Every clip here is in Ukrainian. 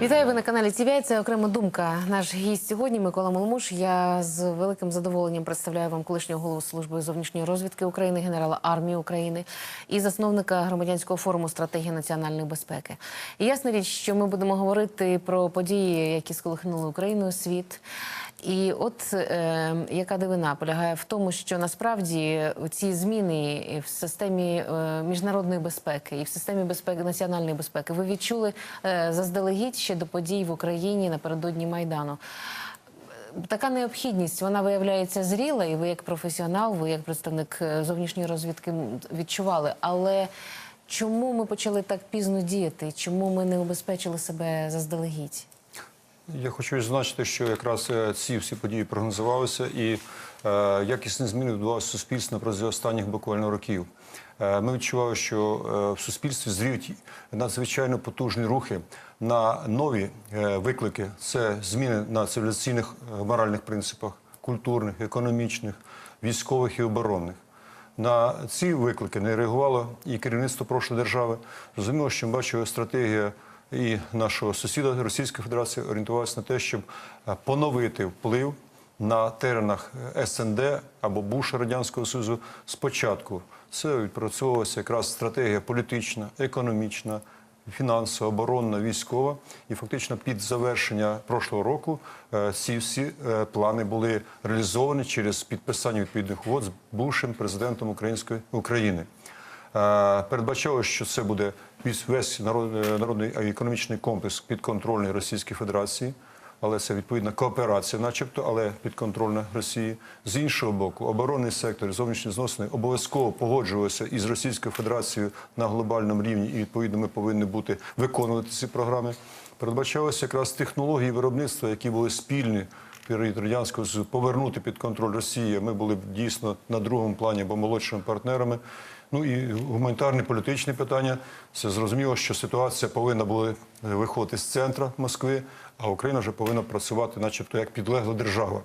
Вітаю ви на каналі ТВ. Це окрема думка. Наш гість сьогодні Микола Моломуш. Я з великим задоволенням представляю вам колишнього голову служби зовнішньої розвідки України, генерала армії України і засновника громадянського форуму стратегії національної безпеки. І ясна річ, що ми будемо говорити про події, які сколихнули Україну світ. І от е, яка дивина полягає в тому, що насправді ці зміни в системі е, міжнародної безпеки і в системі безпеки національної безпеки ви відчули е, заздалегідь ще до подій в Україні напередодні майдану. Така необхідність вона виявляється зріла, і ви як професіонал, ви як представник е, зовнішньої розвідки відчували. Але чому ми почали так пізно діяти? Чому ми не убезпечили себе заздалегідь? Я хочу відзначити, що якраз е, ці всі події прогнозувалися, і е, якісні зміни відбувалися в суспільстві протягом останніх буквально років. Е, ми відчували, що е, в суспільстві зріють надзвичайно потужні рухи на нові е, виклики. Це зміни на цивілізаційних е, моральних принципах, культурних, економічних, військових і оборонних. На ці виклики не реагувало і керівництво прошлої держави. Зрозуміло, що ми бачили стратегія і нашого сусіда Російської Федерації орієнтувалася на те, щоб е, поновити вплив на теренах СНД або Буша Радянського Союзу спочатку. Це відпрацьовувалася якраз стратегія політична, економічна, фінансова, оборонна, військова. І фактично під завершення прошлого року е, ці всі е, плани були реалізовані через підписання відповідних угод з бувшим президентом Української України. Е, Передбачало, що це буде весь- весь народ- е, народний економічний комплекс підконтрольний Російській Федерації, але це відповідна кооперація, начебто, але підконтрольна Росії. З іншого боку, оборонний сектор, зовнішні зносини обов'язково погоджувалися із Російською Федерацією на глобальному рівні, і відповідно ми повинні бути виконувати ці програми. Передбачалося якраз технології виробництва, які були спільні період радянського Союзу, повернути під контроль Росії. Ми були б дійсно на другому плані або молодшими партнерами. Ну і гуманітарні політичні питання. Це зрозуміло, що ситуація повинна була виходити з центра Москви, а Україна вже повинна працювати, начебто, як підлегла держава.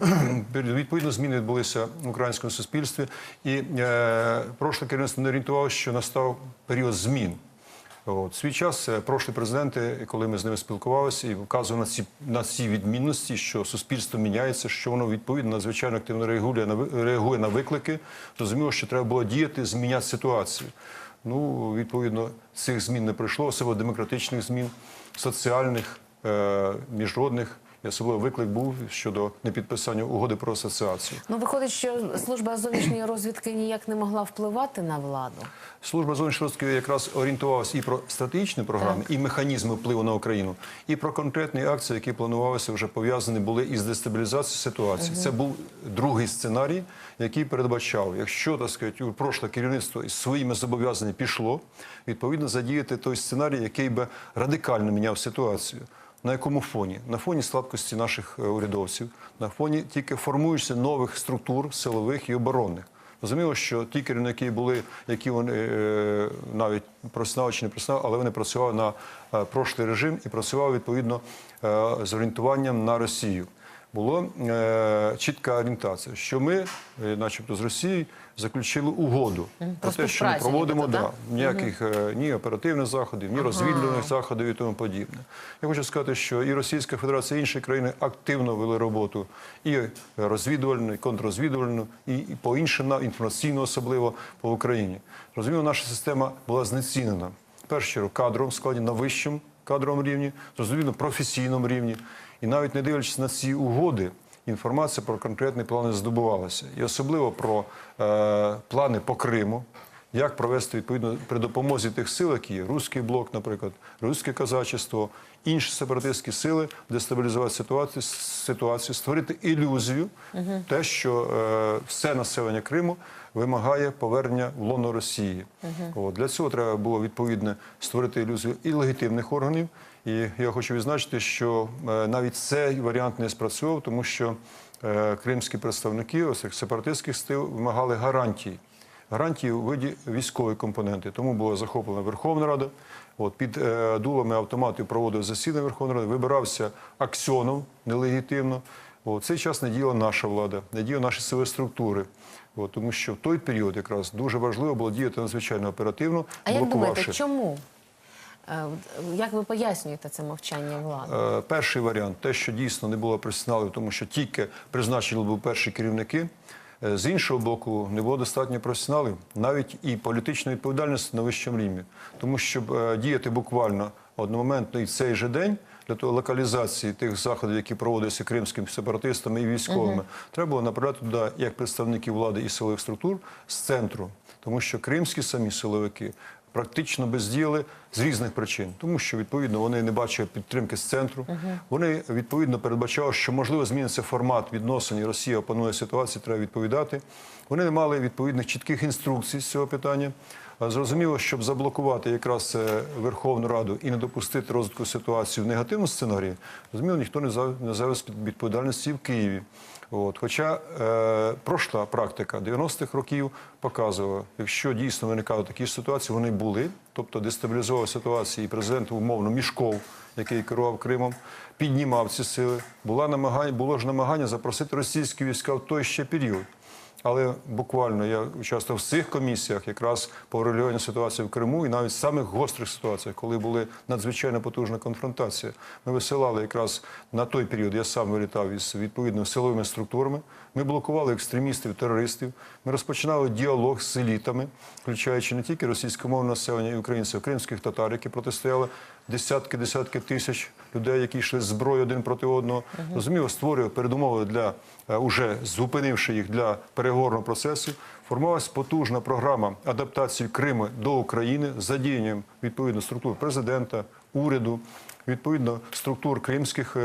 Відповідно, зміни відбулися в українському суспільстві, і е, прошле керівництво не орієнтувалося, що настав період змін. От. Свій час е, прошлі президенти, коли ми з ними спілкувалися, і вказували на ці, на ці відмінності, що суспільство міняється, що воно відповідно надзвичайно активно реагує на реагує на виклики. Зрозуміло, що треба було діяти, зміняти ситуацію. Ну, відповідно, цих змін не прийшло, особливо демократичних змін, соціальних, е, міжнародних. І особливо виклик був щодо непідписання угоди про асоціацію. Ну виходить, що служба зовнішньої розвідки ніяк не могла впливати на владу. Служба зовнішньої розвідки якраз орієнтувалася і про стратегічні програми, і механізми впливу на Україну, і про конкретні акції, які планувалися, вже пов'язані були із дестабілізацією ситуації. Це був другий сценарій, який передбачав, якщо так сказати, у прошле керівництво із своїми зобов'язаннями пішло, відповідно задіяти той сценарій, який би радикально міняв ситуацію. На якому фоні? На фоні слабкості наших е, урядовців, на фоні тільки формуються нових структур силових і оборонних. Розуміло, що ті керівники були, які вони е, навіть професіонали чи не професіонали, але вони працювали на е, прошлий режим і працювали відповідно з орієнтуванням на Росію. Була е, чітка орієнтація, що ми, е, начебто, з Росією заключили угоду про про те, що ми співпрацю проводимо нібито, да, так? ніяких е, ні оперативних заходів, ні розвідувальних заходів і тому подібне. Я хочу сказати, що і Російська Федерація, і інші країни активно вели роботу і розвідувальну, і контррозвідувальну, і, і по іншим на інформаційну, особливо по Україні. Розуміло, наша система була знецінена. В першу чергу кадром складі на вищому кадровому рівні, зрозуміло, професійному рівні. І навіть не дивлячись на ці угоди, інформація про конкретні плани здобувалася. І особливо про е, плани по Криму, як провести відповідно при допомозі тих сил, які є Руський блок, наприклад, Руське казачество, інші сепаратистські сили, дестабілізувати ситуацію, ситуацію створити ілюзію, те, що е, все населення Криму вимагає повернення в лоно Росії. От, для цього треба було відповідно створити ілюзію і легітимних органів. І я хочу відзначити, що е, навіть цей варіант не спрацював, тому що е, кримські представники ось сепаратистських сил вимагали гарантій. Гарантії у виді військової компоненти. Тому була захоплена Верховна Рада. От під е, дулами автоматів проводив засідання Верховної Ради, вибирався аксьоном нелегітимно. От, цей час не діяла наша влада, не діяли наші сили структури. От, тому що в той період якраз дуже важливо було діяти надзвичайно оперативно. А як думаєте, блокувавши. чому? Е, Як ви пояснюєте це мовчання влади? Е, Перший варіант те, що дійсно не було професіоналів, тому що тільки призначені були перші керівники. Е, З іншого боку, не було достатньо професіоналів, навіть і політичної відповідальності на вищому рівні. Тому щоб е, діяти буквально одномоментно і цей же день для того локалізації тих заходів, які проводилися кримськими сепаратистами і військовими, треба було направляти туди як представників влади і силових структур з центру, тому що кримські самі силовики практично бездіяли з різних причин, тому що відповідно вони не бачили підтримки з центру. Вони відповідно передбачали, що можливо зміниться формат відносин. і Росія опанує ситуацію, треба відповідати. Вони не мали відповідних чітких інструкцій з цього питання. А Зрозуміло, щоб заблокувати якраз е, Верховну Раду і не допустити розвитку ситуації в негативному сценарії, зрозуміло, ніхто не взяв- не взяв з під відповідальності в Києві. От. Хоча е, пройшла практика 90-х років показувала, якщо дійсно виникали такі ситуації, вони були, тобто дестабілізував ситуацію і президент умовно Мішков, який керував Кримом, піднімав ці сили. Була намагання, було ж намагання запросити російські війська в той ще період. Але буквально я участвував в цих комісіях якраз по регулюванню ситуації в Криму і навіть в самих гострих ситуаціях, коли були надзвичайно потужна конфронтація. Ми висилали якраз на той період, я сам вилітав із відповідними силовими структурами. Ми блокували екстремістів, терористів. Ми розпочинали діалог з елітами, включаючи не тільки російськомовне населення і українців, кримських татар, які протистояли десятки, десятки тисяч людей, які йшли з зброєю один проти одного. Розуміло, створює передумови для е, уже зупинивши їх для переговорного процесу. Формувалася потужна програма адаптації Криму до України з задіянням відповідно структур президента, уряду, відповідно структур кримських е,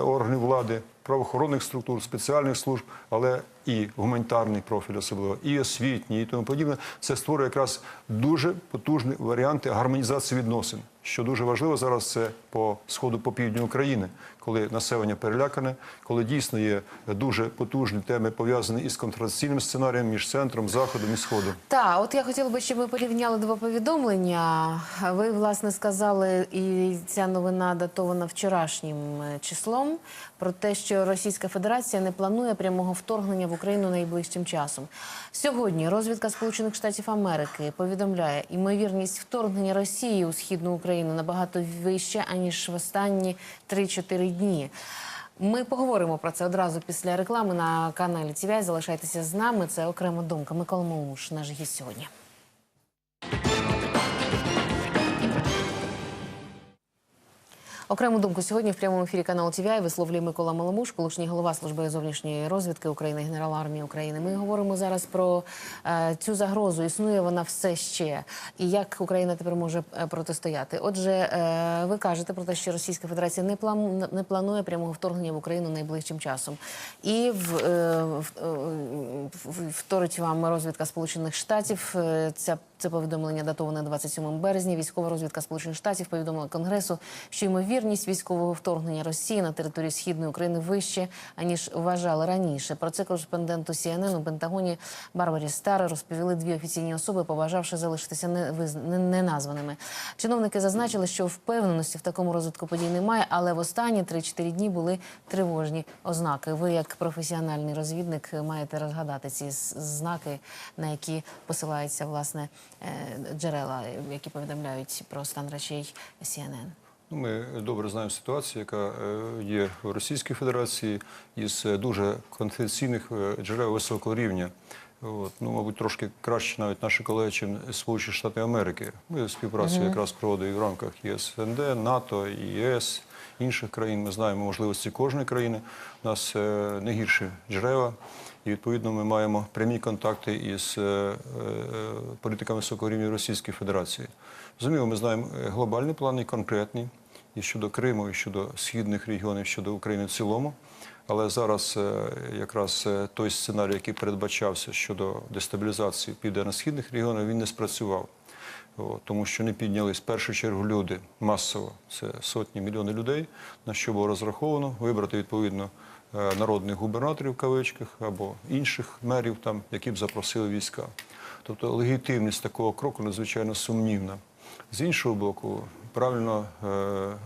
органів влади, правоохоронних структур, спеціальних служб, але і гуманітарний профіль особливо, і освітній, і тому подібне. Це створює якраз дуже потужні варіанти гармонізації відносин. Що дуже важливо зараз, це по сходу по півдню України, коли населення перелякане, коли дійсно є дуже потужні теми пов'язані із конфронтаційним сценарієм між центром, заходом і сходом. Так, от я хотіла би, щоб ми порівняли два повідомлення. Ви власне сказали, і ця новина датована вчорашнім е, числом про те, що Російська Федерація не планує прямого вторгнення в Україну найближчим часом. Сьогодні розвідка Сполучених Штатів Америки повідомляє, імовірність вторгнення Росії у східну Україну набагато вища аніж в останні 3-4 дні. Ми поговоримо про це одразу після реклами на каналі TVI. Залишайтеся з нами. Це окрема думка. Микола Молмуш, наш гість сьогодні. Окрему думку сьогодні в прямому ефірі каналу ТВІ висловлює Микола Маломуш, колишній голова служби зовнішньої розвідки України, генерал армії України. Ми говоримо зараз про е, цю загрозу. Існує вона все ще, і як Україна тепер може е, протистояти. Отже, е, ви кажете про те, що Російська Федерація не план не планує прямого вторгнення в Україну найближчим часом. І е, в, е, в- вторить вам розвідка Сполучених Штатів. Е, Ця це повідомлення датоване 27 березня. Військова розвідка Сполучених Штатів повідомила Конгресу, що ймовірність військового вторгнення Росії на територію східної України вище аніж вважали раніше. Про це кореспонденту CNN у Пентагоні Барбарі Стар розповіли дві офіційні особи, побажавши залишитися неназваними. Чиновники зазначили, що впевненості в такому розвитку подій немає, але в останні 3-4 дні були тривожні ознаки. Ви, як професіональний розвідник, маєте розгадати ці знаки, на які посилаються власне е, джерела, які повідомляють про стан речей CNN. Ну, Ми добре знаємо ситуацію, яка е, є в Російській Федерації із е, дуже конфіденційних е, джерел високого рівня. От, ну, мабуть, трошки краще навіть наші колеги, чим Сполучені Штати Америки. Ми співпрацю якраз проводимо в рамках ЄСНД, НАТО, ЄС, інших країн. Ми знаємо можливості кожної країни. У нас не гірші джерела. І відповідно ми маємо прямі контакти із е, е, політиками високого рівня Російської Федерації. Зрозуміло, ми знаємо е, глобальні плани, і конкретні, і щодо Криму, і щодо східних регіонів, щодо України в цілому. Але зараз якраз той сценарій, який передбачався щодо дестабілізації південно-східних регіонів, він не спрацював. Тому що не піднялись в першу чергу люди масово, це сотні мільйони людей, на що було розраховано, вибрати відповідно народних губернаторів в кавичках або інших мерів, там, які б запросили війська. Тобто легітимність такого кроку надзвичайно сумнівна. З іншого боку, правильно е,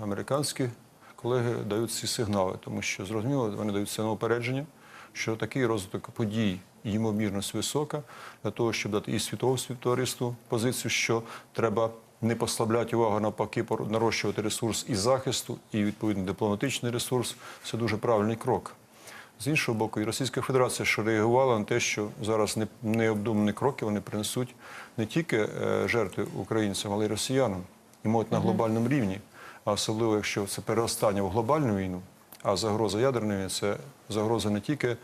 американські колеги дають ці сигнали, тому що зрозуміло, вони дають це на опередження, що такий розвиток подій ймовірність висока для того, щоб дати і світовому співтовариству позицію, що треба не послабляти увагу, навпаки, нарощувати ресурс і захисту, і відповідно дипломатичний ресурс це дуже правильний крок. З іншого боку, і Російська Федерація, що реагувала на те, що зараз не- необдумані кроки вони принесуть не тільки е, жертви українцям, але й росіянам. І мовить на глобальному рівні. А особливо, якщо це переростання в глобальну війну, а загроза ядерної – це загроза не тільки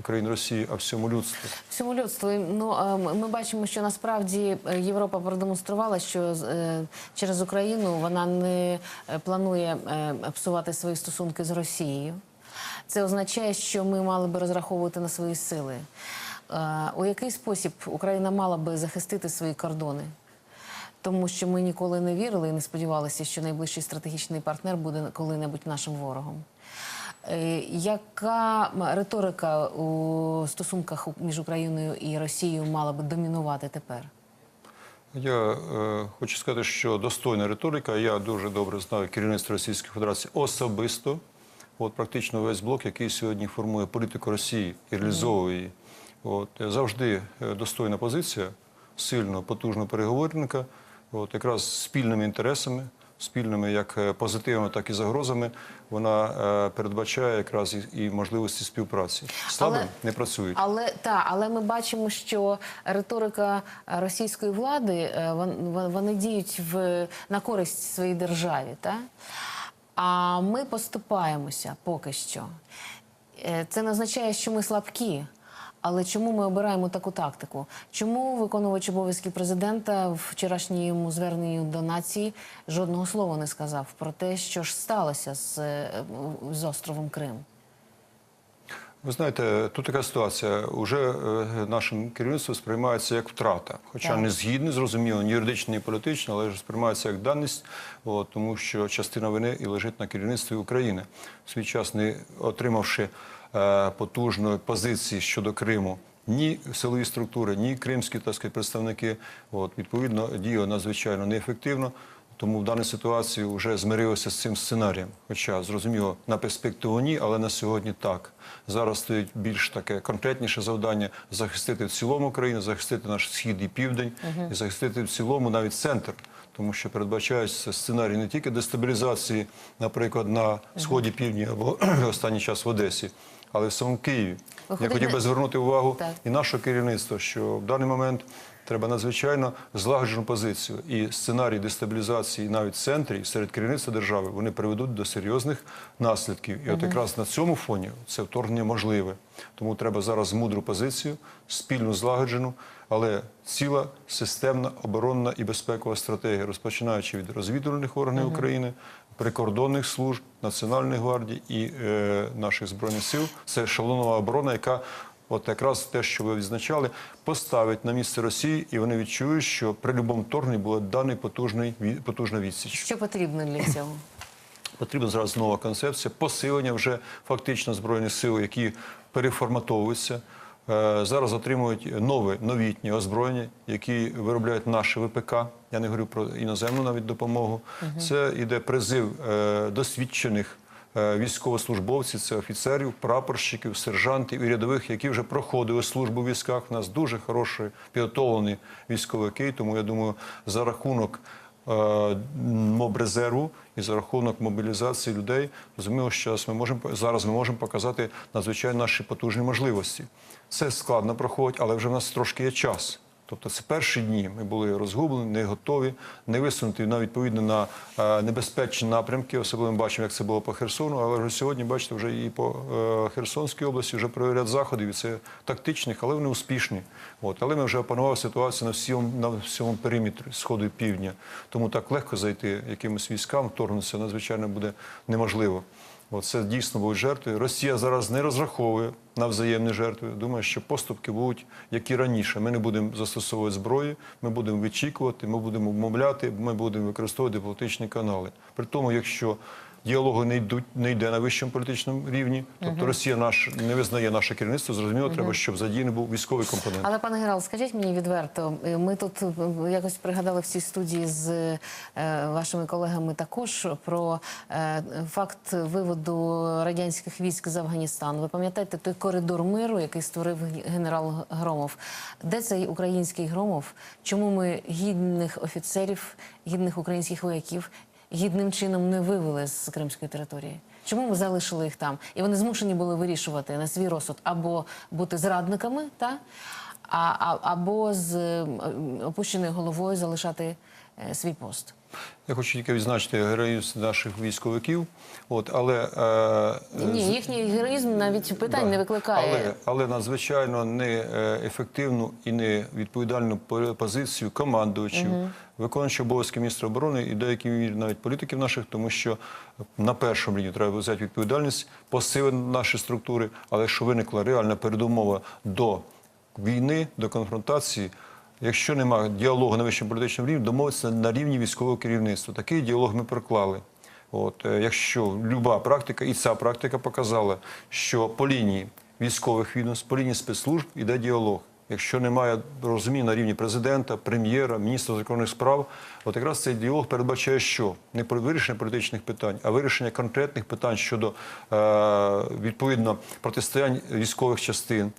України, Росії, а всьому людству. Всьому людству. Ну ми бачимо, що насправді е, Європа продемонструвала, що е, через Україну вона не е, планує псувати свої стосунки з Росією. Це означає, що ми мали би розраховувати на свої сили. У який спосіб Україна мала би захистити свої кордони? Тому що ми ніколи не вірили і не сподівалися, що найближчий стратегічний партнер буде коли-небудь нашим ворогом. Е, Яка риторика у стосунках між Україною і Росією мала би домінувати тепер? Я е, хочу сказати, що достойна риторика. Я дуже добре знаю керівництво Російської Федерації особисто. От практично весь блок, який сьогодні формує політику Росії і реалізовує її. От е, завжди е, достойна позиція сильного, потужного переговорника, от якраз спільними інтересами, спільними як е, позитивами, так і загрозами. Вона е, передбачає якраз і, можливості співпраці. Слабим Але- не працюють. Але та, але ми бачимо, що риторика е, російської влади вон- вон- вони діють в на користь своїй державі, та а ми поступаємося поки що. Це не означає, що ми слабкі. Але чому ми обираємо таку тактику? Чому виконувач обов'язків президента в вчорашньому зверненні до нації жодного слова не сказав про те, що ж сталося з, е, з островом Крим? Ви знаєте, тут така ситуація. Уже е, нашим керівництвом сприймається як втрата, хоча Так. не згідно, зрозуміло, ні юридично, ні політично, але ж сприймається як даність, от, тому що частина вини і лежить на керівництві України. В свій час не отримавши потужної позиції щодо Криму. Ні силові структури, ні кримські так сказати, представники от, відповідно діяли надзвичайно неефективно. Тому в даній ситуації вже змирився з цим сценарієм. Хоча зрозуміло на перспективу ні, але на сьогодні так. Зараз стоїть більш таке конкретніше завдання захистити в цілому країну, захистити наш схід і південь, і захистити в цілому навіть центр. Тому що передбачається сценарій не тільки дестабілізації, наприклад, на сході півдні або в останній час в Одесі, але в самому Києві. Я хотів би звернути увагу Так. і нашого керівництва, що в даний момент треба надзвичайно злагоджену позицію. І сценарій дестабілізації навіть в центрі серед керівництва держави вони приведуть до серйозних наслідків. І от якраз на цьому фоні це вторгнення можливе. Тому треба зараз мудру позицію, спільну злагоджену, але ціла системна оборонна і безпекова стратегія, розпочинаючи від розвідувальних органів України, прикордонних служб, Національної гвардії і е, наших збройних сил. Це шалонова оборона, яка От якраз те, що ви відзначали, поставить на місце Росії, і вони відчують, що при будь-якому вторгненні була даний потужний потужна відсіч. Що потрібно для цього? Потрібна зараз нова концепція, посилення вже фактично збройних сил, які переформатовуються. Е, Зараз отримують нове новітнє озброєння, які виробляють наше ВПК. Я не говорю про іноземну навіть допомогу. Це іде призив е, досвідчених е, військовослужбовців, це офіцерів, прапорщиків, сержантів і рядових, які вже проходили службу в військах. У нас дуже хороші підготовлені військовики. Тому я думаю, за рахунок е, мобрезерву і за рахунок мобілізації людей розуміло, що зараз ми можемо зараз ми можемо показати надзвичайно наші потужні можливості. Це складно проходить, але вже в нас трошки є час. Тобто це перші дні ми були розгублені, не готові, не висунуті на відповідно на е, небезпечні напрямки. Особливо ми бачимо, як це було по Херсону. Але вже сьогодні, бачите, вже і по е, Херсонській області вже проводять заходів. І це тактичних, але вони успішні. От але ми вже опанували ситуацію на всьому на всьому периметрі сходу і півдня. Тому так легко зайти якимось військам, вторгнутися надзвичайно буде неможливо. От це дійсно будуть жертви. Росія зараз не розраховує на взаємні жертви. Думаю, що поступки будуть як і раніше. Ми не будемо застосовувати зброю, ми будемо вичікувати, ми будемо вмовляти, ми будемо використовувати дипломатичні канали. При тому, якщо діалогу не йдуть, не йде на вищому політичному рівні. Тобто Росія наш не визнає наше керівництво. Зрозуміло, треба, щоб задіяний був військовий компонент. Але пане генерал, скажіть мені відверто, ми тут е, якось пригадали в цій студії з е, вашими колегами також про е, факт виводу радянських військ з Афганістану. Ви пам'ятаєте той коридор миру, який створив генерал Громов? Де цей український Громов? Чому ми гідних офіцерів, гідних українських вояків гідним чином не вивели з кримської території? Чому ми залишили їх там? І вони змушені були вирішувати на свій розсуд або бути зрадниками, та? А, а, або з опущеною головою залишати е, свій пост. Я хочу тільки відзначити героїзм наших військовиків. От, але е, Ні, їхній героїзм навіть питань Да. не викликає. Але, але надзвичайно неефективну і невідповідальну позицію командувачів, виконуючи обов'язки міністра оборони і деякі навіть політиків наших, тому що на першому рівні треба взяти відповідальність, посилити наші структури. Але якщо виникла реальна передумова до війни, до конфронтації. Якщо немає діалогу на вищому політичному рівні, домовитися на рівні військового керівництва. Такий діалог ми проклали. От, е, якщо люба практика, і ця практика показала, що по лінії військових відомств, по лінії спецслужб іде діалог. Якщо немає розуміння на рівні президента, прем'єра, міністра закордонних справ, от якраз цей діалог передбачає, що не про вирішення політичних питань, а вирішення конкретних питань щодо е, відповідно протистоянь військових частин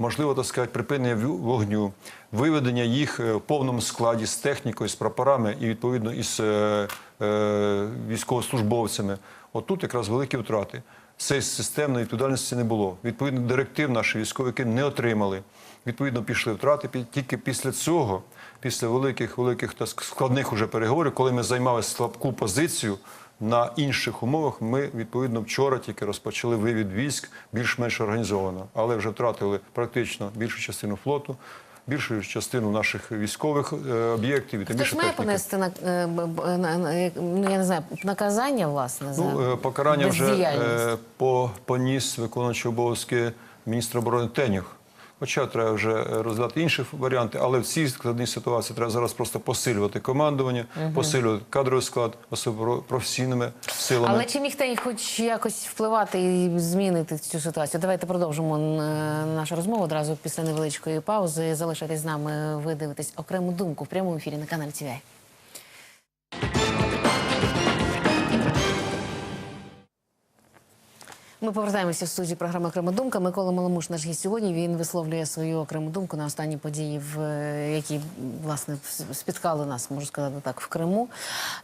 можливо, так сказати, припинення вогню, виведення їх е, в повному складі з технікою, з прапорами і відповідно із е, е, військовослужбовцями. Отут якраз великі втрати. Цієї системної відповідальності не було. Відповідно, директив наші військовики не отримали. Відповідно, пішли втрати. Тільки після цього, після великих, великих та складних уже переговорів, коли ми займали слабку позицію, на інших умовах ми відповідно вчора тільки розпочали вивід військ більш-менш організовано, але вже втратили практично більшу частину флоту, більшу частину наших військових е, об'єктів і тим більше має понести на, е, ну, я не знаю, наказання, власне, за Ну, е, покарання вже по, поніс виконуючий обов'язки міністра оборони Тенюх. Хоча треба вже е, розглядати інші варіанти, але в цій складній ситуації треба зараз просто посилювати командування, посилювати кадровий склад, особливо професійними силами. Але чи міг ти хоч якось впливати і змінити цю ситуацію? Давайте продовжимо н- нашу розмову одразу після невеличкої паузи. Залишайтесь з нами, ви дивитесь окрему думку в прямому ефірі на каналі ТВ. Ми повертаємося в студії програми Окрема думка. Микола Маломуш, наш гість сьогодні. Він висловлює свою окрему думку на останні події, е, які власне спіткали нас, можу сказати так, в Криму.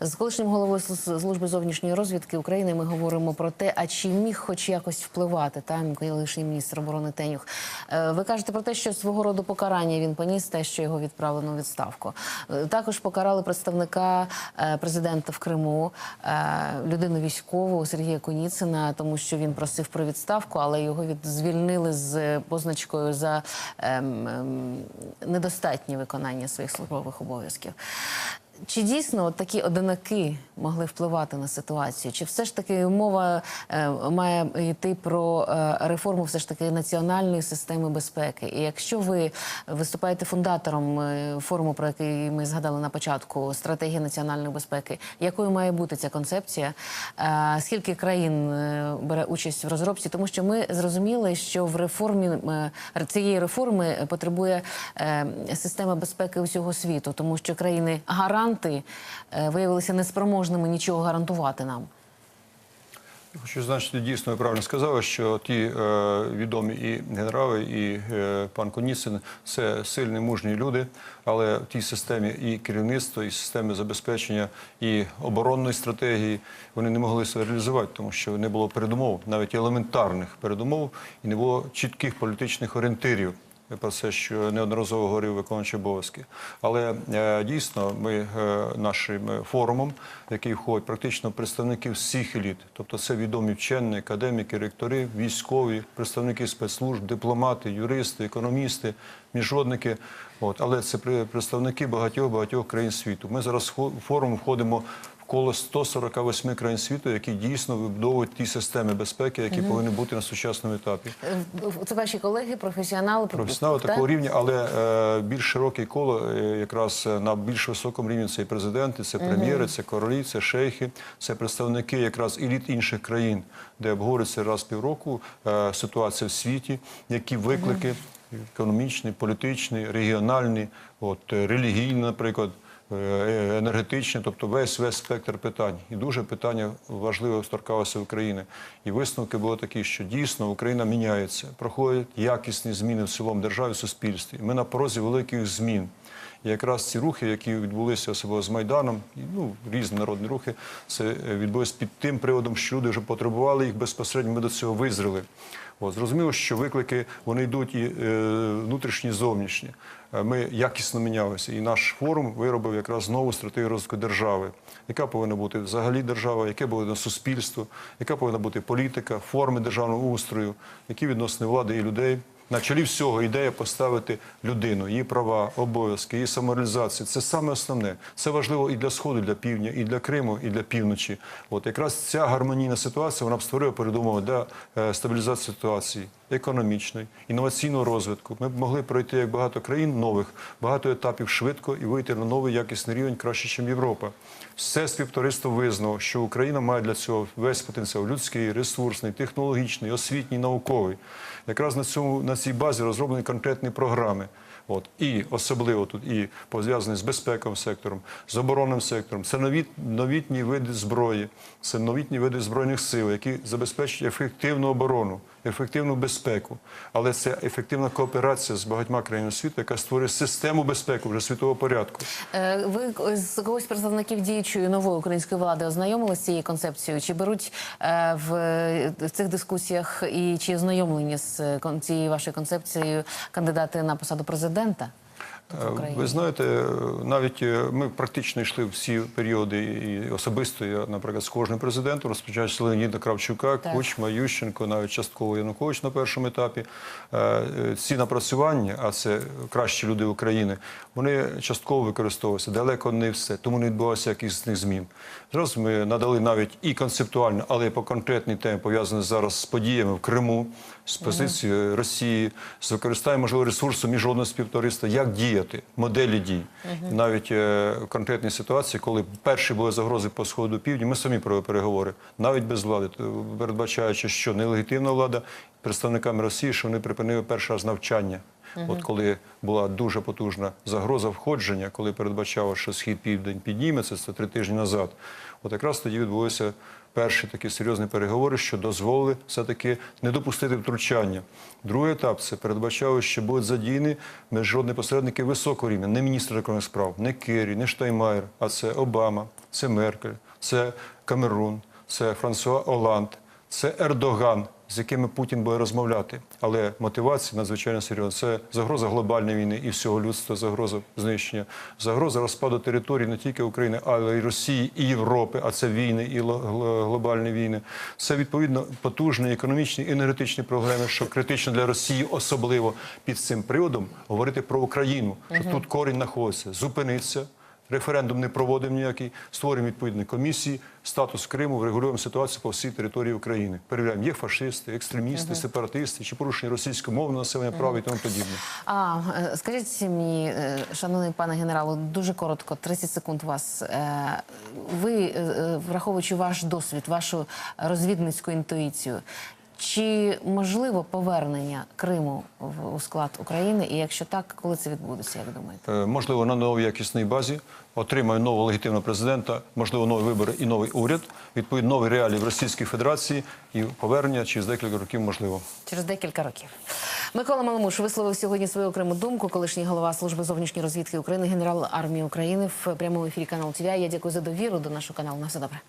З колишнім головою Служби- зовнішньої розвідки України ми говоримо про те, а чи міг хоч якось впливати там колишній міністр оборони Тенюх. Е, Ви кажете про те, що свого роду покарання він поніс те, що його відправлено у відставку. Е, Також покарали представника президента в Криму, людину військову Сергія Куніцина, тому що він просив про відставку, але його від звільнили з позначкою за ем, ем, недостатнє виконання своїх службових обов'язків. Чи дійсно такі одинаки могли впливати на ситуацію? Чи все ж таки мова е, має йти про е, реформу все ж таки національної системи безпеки? І якщо ви виступаєте фундатором е, форуму, про який ми згадали на початку, стратегії національної безпеки, якою має бути ця концепція? Е, скільки країн е, бере участь в розробці? Тому що ми зрозуміли, що в реформі е, цієї реформи потребує е, система безпеки усього світу, тому що країни гаранти е, виявилися неспроможними нічого гарантувати нам. Хочу зазначити, дійсно, ви правильно сказали, що ті е, відомі і генерали, і е, пан Коніцин це сильні, мужні люди, але в тій системі і керівництва, і системи забезпечення, і оборонної стратегії вони не могли себе реалізувати, тому що не було передумов, навіть елементарних передумов, і не було чітких політичних орієнтирів. Про це, що неодноразово говорив виконуючий обов'язки. Але е, дійсно, ми е, нашим е, форумом, який входять практично представники всіх еліт, тобто це відомі вчені, академіки, ректори, військові, представники спецслужб, дипломати, юристи, економісти, міжнародники. От, але це представники багатьох багатьох країн світу. Ми зараз форум входимо коло 148 країн світу, які дійсно вибудовують ті системи безпеки, які повинні бути на сучасному етапі. Е, Це ваші колеги, професіонали, Професіонали так? такого рівня, але е, більш широке коло е, якраз на більш високому рівні це і президенти, це прем'єри, це королі, це шейхи, це представники якраз еліт інших країн, де обговорюється раз півроку е, ситуація в світі, які виклики економічні, політичні, регіональні, от е, релігійні, наприклад. Е, Енергетичні, тобто весь весь спектр питань, і дуже питання важливо торкалося України. І висновки були такі, що дійсно Україна міняється, проходять якісні зміни в цілому державі, в суспільстві. Ми на порозі великих змін. І якраз ці рухи, які відбулися особливо з Майданом, ну різні народні рухи, це е, відбулося під тим приводом, що люди вже потребували їх безпосередньо. Ми до цього визріли. От, зрозуміло, що виклики вони йдуть і е, внутрішні, і зовнішні. Е, Ми якісно мінялися, і наш форум виробив якраз нову стратегію розвитку держави, яка повинна бути взагалі держава, яке повинно суспільство, яка повинна бути політика, форми державного устрою, які відносини влади і людей. На чолі всього ідея поставити людину, її права, обов'язки, її самореалізацію. Це саме основне. Це важливо і для сходу, і для півдня, і для Криму, і для півночі. От якраз ця гармонійна ситуація вона б створила передумови для е, стабілізації ситуації економічної, інноваційного розвитку. Ми б могли пройти як багато країн нових, багато етапів швидко і вийти на новий якісний рівень краще, ніж Європа. Все співтовариство визнало, що Україна має для цього весь потенціал людський, ресурсний, технологічний, освітній, науковий. Якраз на цьому на цій базі розроблені конкретні програми. От і особливо тут і пов'язані з безпековим сектором, з оборонним сектором. Це нові новітні види зброї, це новітні види збройних сил, які забезпечують ефективну оборону, ефективну безпеку. Але це ефективна кооперація з багатьма країнами світу, яка створює систему безпеки вже світового порядку. Е, Ви з когось представників діючої нової української влади ознайомилися з цією концепцією? Чи беруть е, в, цих дискусіях і чи ознайомлені з е, цією вашою концепцією кандидати на посаду президента? В Україні? Ви знаєте, е, навіть е, ми практично йшли всі періоди і особисто я, наприклад, з кожним президентом, розпочинаючи з Леоніда Кравчука, Так. Кучма, Ющенко, навіть частково Янукович на першому етапі. Е, е, Ці напрацювання, а це кращі люди України, вони частково використовуються, далеко не все, тому не відбувалося якихось змін. Зараз ми надали навіть і концептуально, але і по конкретній темі, пов'язані зараз з подіями в Криму, з позицією Росії, з використанням можливо ресурсу міжнародного співтовариства, як діяти, моделі дій. І навіть е, в конкретній ситуації, коли перші були загрози по сходу півдні, ми самі провели переговори, навіть без влади, передбачаючи, що нелегітимна влада представниками Росії, що вони припинили перший раз навчання. От коли була дуже потужна загроза входження, коли передбачало, що схід південь підніметься, це три тижні назад. От якраз тоді відбулися перші такі серйозні переговори, що дозволили все-таки не допустити втручання. Другий етап це передбачало, що будуть задіяні міжнародні посередники високого рівня, не міністр закордонних справ, не Керрі, не Штайнмаєр, а це Обама, це Меркель, це Камерун, це Франсуа Оланд, це Ердоган, з якими Путін буде розмовляти. Але мотивація надзвичайно серйозна. Це загроза глобальної війни і всього людства, загроза знищення, загроза розпаду територій не тільки України, але й Росії і Європи. А це війни і ло- глобальні війни. Це відповідно потужні економічні і енергетичні проблеми, що критично для Росії, особливо під цим приводом говорити про Україну, що тут корінь знаходиться, зупиниться. Референдум не проводимо ніякий, створюємо відповідні комісії, статус Криму, врегулюємо ситуацію по всій території України. Перевіряємо, є фашисти, екстремісти, сепаратисти чи порушення російськомовного населення права і тому подібне. А е, скажіть мені, е, шановний пане генералу, дуже коротко, 30 секунд у вас. Е, Ви, враховуючи ваш досвід, вашу розвідницьку інтуїцію, чи можливо повернення Криму в у склад України? І якщо так, коли це відбудеться, як думаєте? Е, Можливо, на новій якісній базі отримає нового легітимного президента, можливо, нові вибори і новий уряд, відповідно, нові реалії в Російській Федерації і повернення через декілька років можливо. Через декілька років. Микола Маломуш висловив сьогодні свою окрему думку. Колишній голова служби зовнішньої розвідки України, генерал армії України в прямому ефірі каналу ТВ. Я дякую за довіру до нашого каналу. На все добре.